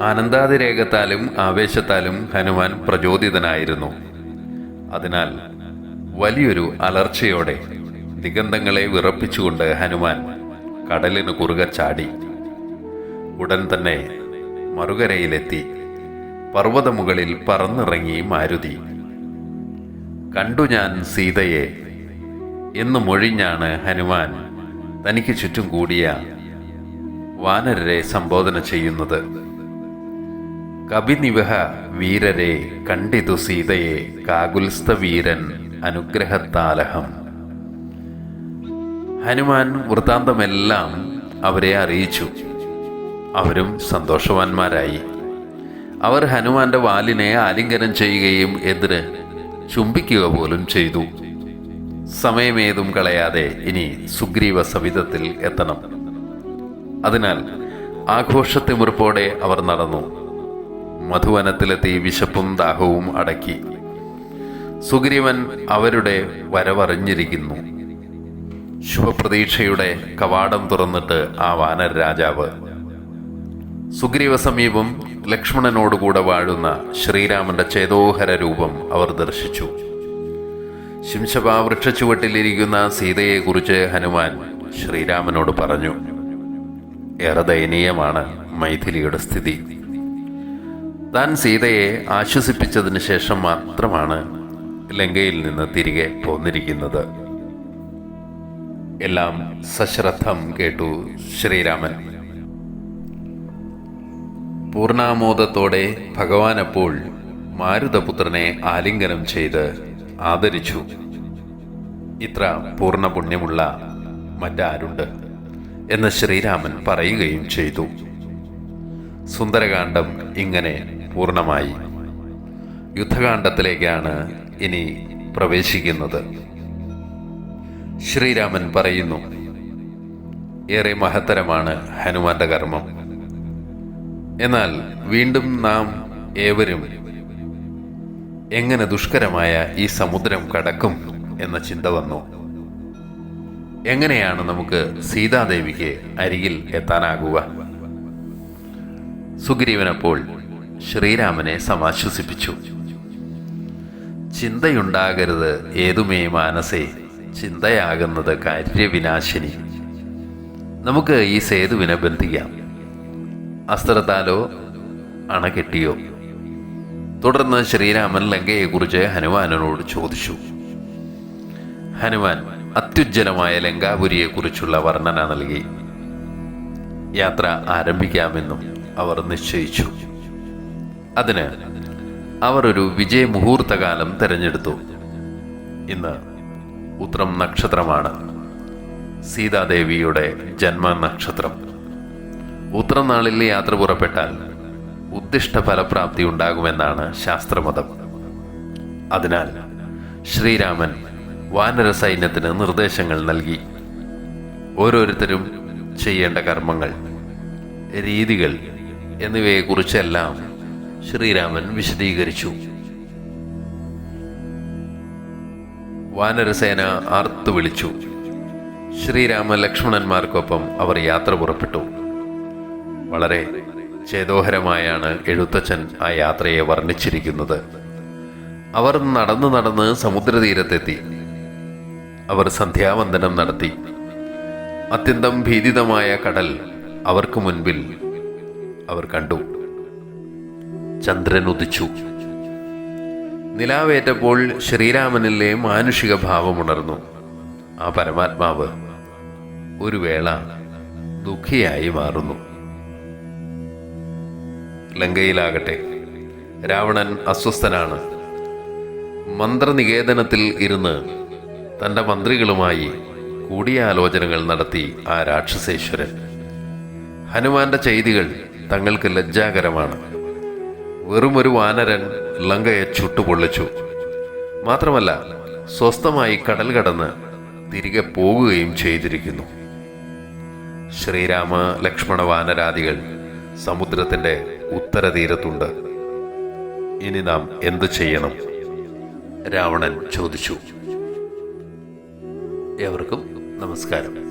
ആനന്ദാതിരേകത്താലും ആവേശത്താലും ഹനുമാൻ പ്രചോദിതനായിരുന്നു. അതിനാൽ വലിയൊരു അലർച്ചയോടെ ദിഗന്ധങ്ങളെ വിറപ്പിച്ചുകൊണ്ട് ഹനുമാൻ കടലിന് കുറുകെ ചാടി. ഉടൻ തന്നെ മറുകരയിലെത്തി പർവതമുകളിൽ പറന്നിറങ്ങി മാരുതി. കണ്ടു ഞാൻ സീതയെ. എന്ന് മൊഴിഞ്ഞാണ് ഹനുമാൻ തനിക്ക് ചുറ്റും കൂടിയ വാനരരെ സംബോധന ചെയ്യുന്നത്. കവിനിവഹ വീരരെ കണ്ടിതു സീതയെ കാകുൽസ്ഥ വീരൻ അനുഗ്രഹത്താലഹം. ഹനുമാൻ വൃത്താന്തമെല്ലാം അവരെ അറിയിച്ചു. അവരും സന്തോഷവാന്മാരായി. അവർ ഹനുമാന്റെ വാലിനെ ആലിംഗനം ചെയ്യുകയും എതിര് ചുംബിക്കുക പോലും ചെയ്തു. സമയമേതും കളയാതെ ഇനി സുഗ്രീവ സവിധത്തിൽ എത്തണം. അതിനാൽ ആഘോഷത്തിമുറിപ്പോടെ അവർ നടന്നു. മധുവനത്തിലെത്തി വിശപ്പും ദാഹവും അടക്കി. സുഗ്രീവൻ അവരുടെ വരവറിഞ്ഞിരിക്കുന്നു. ശുഭപ്രതീക്ഷയുടെ കവാടം തുറന്നിട്ട് ആ വാനര രാജാവ്. സുഗ്രീവ സമീപം ലക്ഷ്മണനോടുകൂടെ വാഴുന്ന ശ്രീരാമന്റെ ചേതോഹര രൂപം അവർ ദർശിച്ചു. ശിംശപ വൃക്ഷച്ചുവട്ടിലിരിക്കുന്ന സീതയെക്കുറിച്ച് ഹനുമാൻ ശ്രീരാമനോട് പറഞ്ഞു. ഏറെ ദയനീയമാണ് മൈഥിലിയുടെ സ്ഥിതി. താൻ സീതയെ ആശ്വസിപ്പിച്ചതിന് ശേഷം മാത്രമാണ് ലങ്കയിൽ നിന്ന് തിരികെ പോന്നിരിക്കുന്നത്. എല്ലാം സശ്രദ്ധം കേട്ടു ശ്രീരാമൻ. പൂർണാമോദത്തോടെ ഭഗവാൻ അപ്പോൾ മാരുതപുത്രനെ ആലിംഗനം ചെയ്ത് ആദരിച്ചു. ഇത്ര പൂർണ പുണ്യമുള്ള മറ്റാരുണ്ട് എന്ന് ശ്രീരാമൻ പറയുകയും ചെയ്തു. സുന്ദരകാന്ഡം ഇങ്ങനെ പൂർണമായി. യുദ്ധകാന്ഡത്തിലേക്കാണ് ഇനി പ്രവേശിക്കുന്നത്. ശ്രീരാമൻ പറയുന്നു ഏറെ മഹത്തരമാണ് ഹനുമാന്റെ കർമ്മം. എന്നാൽ വീണ്ടും നാം ഏവരും എങ്ങനെ ദുഷ്കരമായ ഈ സമുദ്രം കടക്കും എന്ന ചിന്ത വന്നു. എങ്ങനെയാണ് നമുക്ക് സീതാദേവിക്ക് അരികിൽ എത്താനാകുക? സുഗ്രീവനപ്പോൾ ശ്രീരാമനെ സമാശ്വസിപ്പിച്ചു. ചിന്തയുണ്ടാകരുത് ഏതുമേ മാനസേ ചിന്തയാകുന്നത് കാര്യവിനാശിനി. നമുക്ക് ഈ സേതുവിനെ ബന്ധിക്കാം. അസ്ത്രത്താലോ അണകെട്ടിയോ? തുടർന്ന് ശ്രീരാമൻ ലങ്കയെക്കുറിച്ച് ഹനുമാനോട് ചോദിച്ചു. ഹനുമാൻ അത്യുജ്ജലമായ ലങ്കാപുരിയെക്കുറിച്ചുള്ള വർണന നൽകി. യാത്ര ആരംഭിക്കാമെന്നും അവർ നിശ്ചയിച്ചു. അതിന് അവർ ഒരു വിജയമുഹൂർത്തകാലം തിരഞ്ഞെടുത്തു. ഇന്ന് ഉത്രം നക്ഷത്രമാണ്. സീതാദേവിയുടെ ജന്മ ജന്മനക്ഷത്രം ഉത്രനാളിൽ യാത്ര പുറപ്പെട്ടാൽ ഉദ്ദിഷ്ട ഫലപ്രാപ്തി ഉണ്ടാകുമെന്നാണ് ശാസ്ത്രമതം. അതിനാൽ ശ്രീരാമൻ വാനര സൈന്യത്തിന് നിർദ്ദേശങ്ങൾ നൽകി. ഓരോരുത്തരും ചെയ്യേണ്ട കർമ്മങ്ങൾ രീതികൾ എന്നിവയെക്കുറിച്ചെല്ലാം ശ്രീരാമൻ വിശദീകരിച്ചു. വാനരസേന ആർത്തു വിളിച്ചു. ശ്രീരാമ ലക്ഷ്മണന്മാർക്കൊപ്പം അവർ യാത്ര പുറപ്പെട്ടു. വളരെ ചേതോഹരമായാണ് എഴുത്തച്ഛൻ ആ യാത്രയെ വർണിച്ചിരിക്കുന്നത്. അവർ നടന്നു നടന്ന് സമുദ്രതീരത്തെത്തി. അവർ സന്ധ്യാവന്ദനം നടത്തി. അത്യന്തം ഭീതിതമായ കടൽ അവർക്ക് മുൻപിൽ അവർ കണ്ടു. ചന്ദ്രൻ ഉദിച്ചു. നിലാവേറ്റപ്പോൾ ശ്രീരാമനിലെ മാനുഷിക ഭാവമുണർന്നു ആ പരമാത്മാവ് ഒരു വേള ദുഃഖിയായി മാറുന്നു. ലങ്കയിലാകട്ടെ രാവണൻ അസ്വസ്ഥനാണ്. മന്ത്രനികേതനത്തിൽ ഇരുന്ന് തന്റെ മന്ത്രികളുമായി കൂടിയാലോചനകൾ നടത്തി ആ രാക്ഷസേശ്വരൻ. ഹനുമാന്റെ ചെയ്തികൾ തങ്ങൾക്ക് ലജ്ജാകരമാണ്. വെറുമൊരു വാനരൻ ലങ്കയെ ചുട്ടുപൊള്ളിച്ചു. മാത്രമല്ല സ്വസ്ഥമായി കടൽ കടന്ന് തിരികെ പോകുകയും ചെയ്തിരിക്കുന്നു. ശ്രീരാമ ലക്ഷ്മണ വാനരാദികൾ സമുദ്രത്തിന്റെ ഉത്തരതീരത്തുണ്ട്. ഇനി നാം എന്തു ചെയ്യണം? രാവണൻ ചോദിച്ചു. ഏവർക്കും നമസ്കാരം.